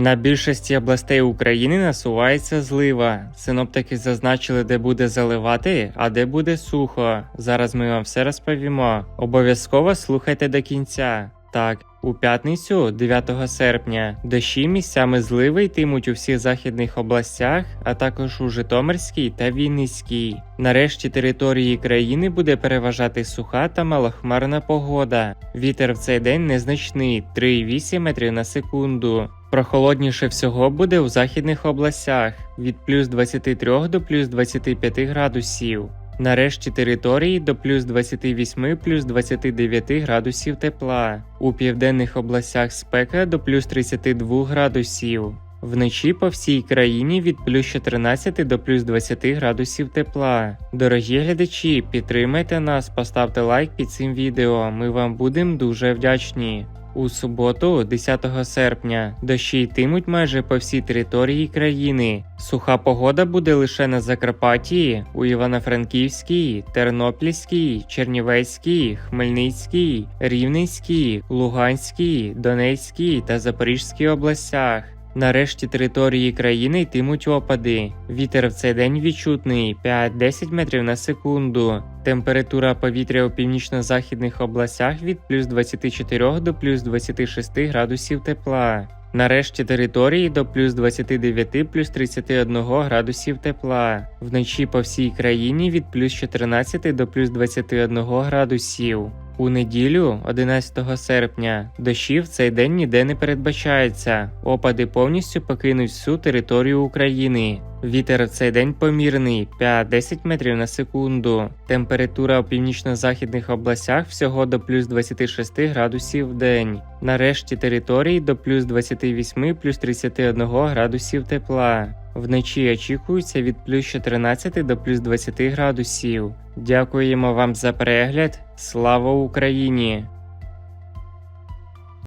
На більшості областей України насувається злива. Синоптики зазначили, де буде заливати, а де буде сухо. Зараз ми вам все розповімо. Обов'язково слухайте до кінця. Так, у п'ятницю, 9 серпня, дощі місцями зливи йтимуть у всіх західних областях, а також у Житомирській та Вінницькій. Нарешті території країни буде переважати суха та малохмарна погода. Вітер в цей день незначний 3,8 метрів на секунду. Прохолодніше всього буде у західних областях від плюс 23 до плюс 25 градусів. Нарешті території до плюс 28 плюс 29 градусів тепла. У південних областях спека до плюс 32 градусів. Вночі по всій країні від плюс 14 до плюс 20 градусів тепла. Дорогі глядачі, підтримайте нас, поставте лайк під цим відео. Ми вам будемо дуже вдячні. У суботу, 10 серпня, дощі йтимуть майже по всій території країни. Суха погода буде лише на Закарпатті, у Івано-Франківській, Тернопільській, Чернівецькій, Хмельницькій, Рівненській, Луганській, Донецькій та Запорізькій областях. Нарешті території країни йтимуть опади. Вітер в цей день відчутний 5-10 метрів на секунду. Температура повітря у північно-західних областях від плюс 24 до плюс 26 градусів тепла. Нарешті території до плюс 29 плюс 31 градусів тепла. Вночі по всій країні від плюс 14 до плюс 21 градусів. У неділю, 11 серпня, дощів в цей день ніде не передбачається. Опади повністю покинуть всю територію України. Вітер в цей день помірний 5-10 метрів на секунду. Температура у північно-західних областях всього до плюс 26 градусів в день. Нарешті території до плюс 28 плюс 31 градусів тепла. Вночі очікується від плюс 14 до плюс 20 градусів. Дякуємо вам за перегляд. Слава Україні!